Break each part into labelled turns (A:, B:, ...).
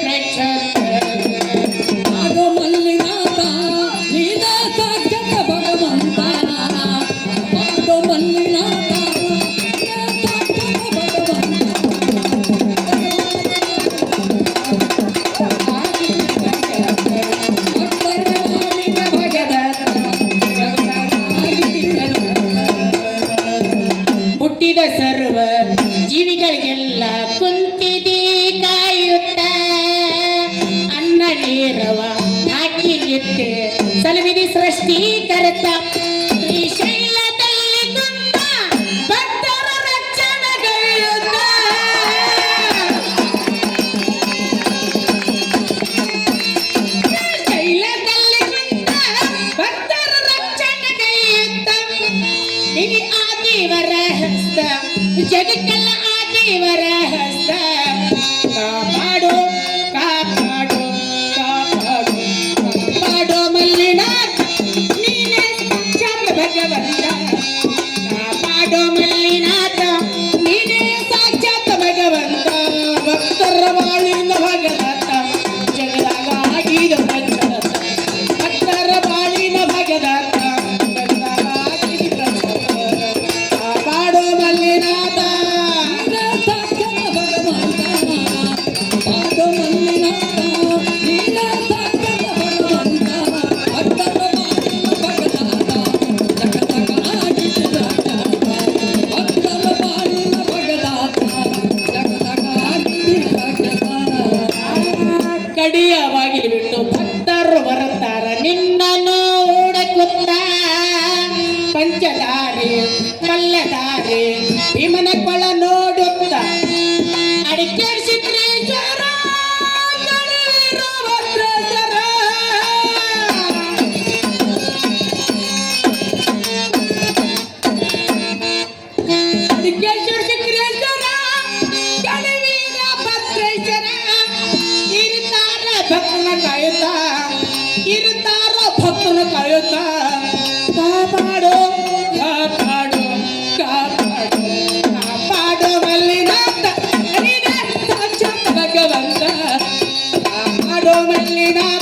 A: preacher. ನಡೆಯುತ್ತೆ ಸಲವಿಧಿ ಸೃಷ್ಟಿ ಕರೆತ ಭಕ್ತನ ಕಾಯುತ್ತ, ಇರುತ್ತಾರೋ ಭಕ್ತನ ಕಾಯುತ್ತ, ಕಾಪಾಡೋ ಕಾಪಾಡೋ ಕಾಪಾಡೋ ಕಾಪಾಡೋ ಮಲ್ಲಿನಾಥ ಹರಿನ ಸಾಕ್ಷಾತ್ ಭಗವಂತ. ಕಾಪಾಡೋ ಮಲ್ಲಿನಾಥ.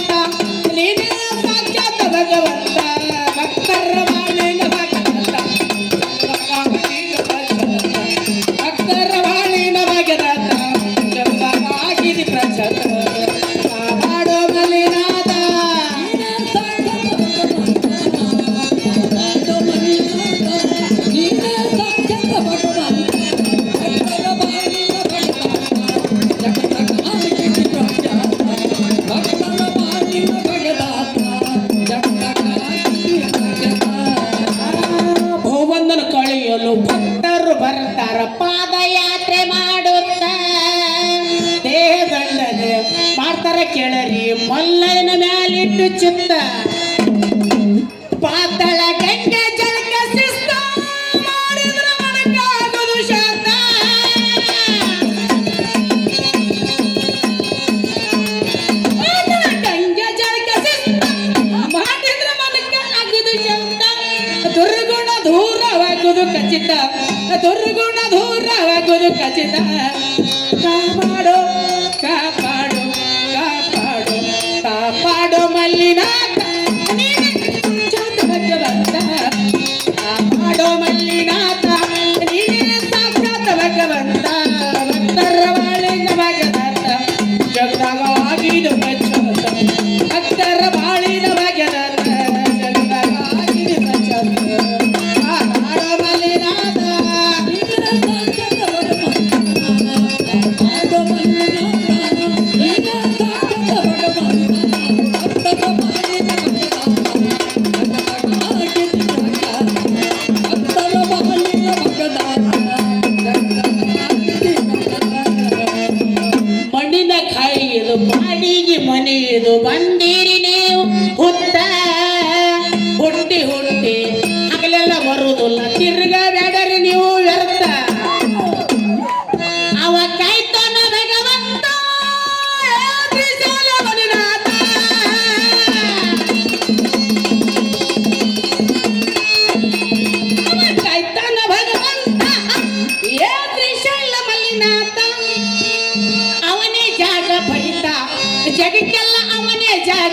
A: ಗುರು ಖಚಿತ ದುರ್ಗುಣ ದೂರ ಗುರು ಖಚಿತ ಮಾಡೋ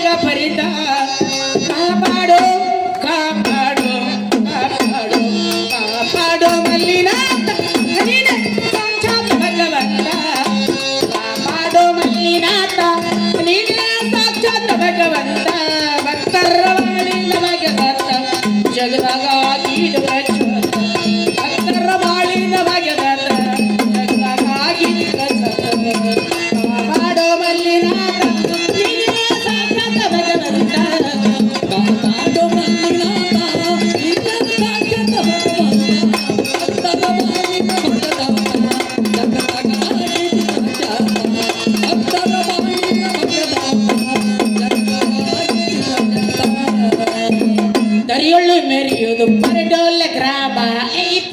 A: ಜಗಕ್ಕೆಲ್ಲ ಕಾಪಾಡೋ ಕಾಪಾಡೋ ಕಾಪಾಡೋ, ಕಾಪಾಡು ಮಲ್ಲಿನಾಥ ಭಗವಂತ. ಕಾಪಾಡು ಮಲ್ಲಿನಾಥ, ನೀನೆ ಸಾಕ್ಷಾತ್ ಭಗವಂತ. ಭಕ್ತರ ನಮಗೆ ಜಗದಾಗ ಭಕ್ತರ ಮಾಡಿ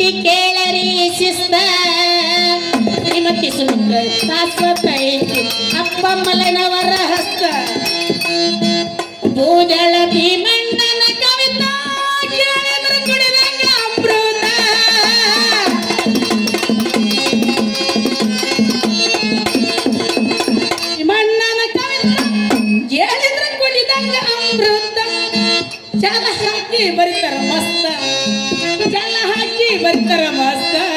A: ಐತಿ ಕೇಳರಿ ಶಿಸ್ತ. ಶ್ರೀಮತಿ ಸುಂದ್ರ ಶಾಶ್ವತ ಐತಿ. ಅಪ್ಪ ಮಲನವರ ಹಸ್ತ. ಭೂದಳ ಭೀಮಣ್ಣನ ಕವಿತಾ ಕೇಳಿದ್ರೆ ಕುಡಿದಂಗ ಅಮೃತ. ಭೀಮಣ್ಣನ ಕವಿತಾ ಕೇಳಿದ್ರೆ ಕುಡಿದಂಗ ಅಮೃತ. ಬರಿತಾರ ಮಸ್ತ. i'm going to take